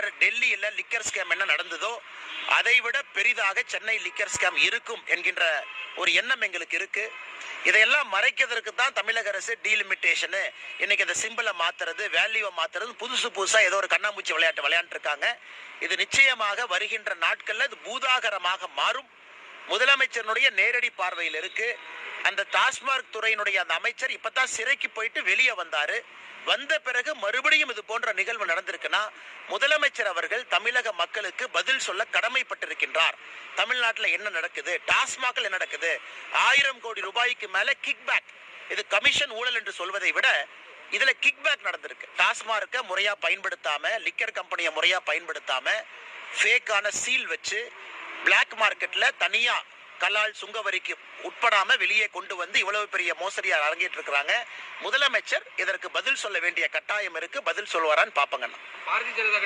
Liquor டெல்லியில் liquor scam என்ன நடந்ததோ அதை விட பெரிதாக சென்னை லிக்கர் ஸ்கேம் இருக்கும் என்கின்ற ஒரு எண்ணம் எங்களுக்கு இருக்கு. இதையெல்லாம் மறைக்கிறதுக்கு தான் தமிழக அரசு டீலிமிட்டேஷனு இன்னைக்கு அந்த சிம்பிளை மாத்துறது வேல்யூவை மாத்துறது புதுசு புதுசாக ஏதோ ஒரு கண்ணாமூச்சி விளையாட்டு விளையாண்டுருக்காங்க. இது நிச்சயமாக வருகின்ற நாட்களில் இது பூதாகரமாக மாறும். முதலமைச்சருடைய நேரடி பார்வையில் இருக்கு. அந்த டாஸ்மார்க் துறையினுடைய அந்த அமைச்சர் இப்பதான் சிறைக்கு போயிட்டு வெளியே வந்தாரு. வந்த பிறகு மறுபடியும் இது போன்ற நிகழ்வு நடந்திருக்குன்னா முதலமைச்சர் அவர்கள் தமிழக மக்களுக்கு பதில் சொல்ல கடமைப்பட்டிருக்கின்றார். தமிழ்நாட்டில் என்ன நடக்குது? டாஸ்மாகில் என்ன நடக்குது? ஆயிரம் கோடி ரூபாய்க்கு மேல கிக் பேக் இது கமிஷன் ஊழல் என்று சொல்வதை விட இதுல கிக் பேக் நடந்திருக்கு. டாஸ்மார்க்கை முறையா பயன்படுத்தாம லிக்கர் கம்பெனியை முறையா பயன்படுத்தாம ஃபேக்கான சீல் வச்சு பிளாக் மார்க்கெட்ல தனியா கலால் சுங்கவரிக்கு உட்படாம வெளியே கொண்டு வந்து இவ்வளவு பெரிய மோசடியா அரங்கேற்று இருக்கிறாங்க முதலமைச்சர் இதற்கு பதில் சொல்ல வேண்டிய கட்டாயம் இருக்கு. பதில் சொல்லுவாரான்னு பாப்பங்கண்ணா பாரதிய ஜனதா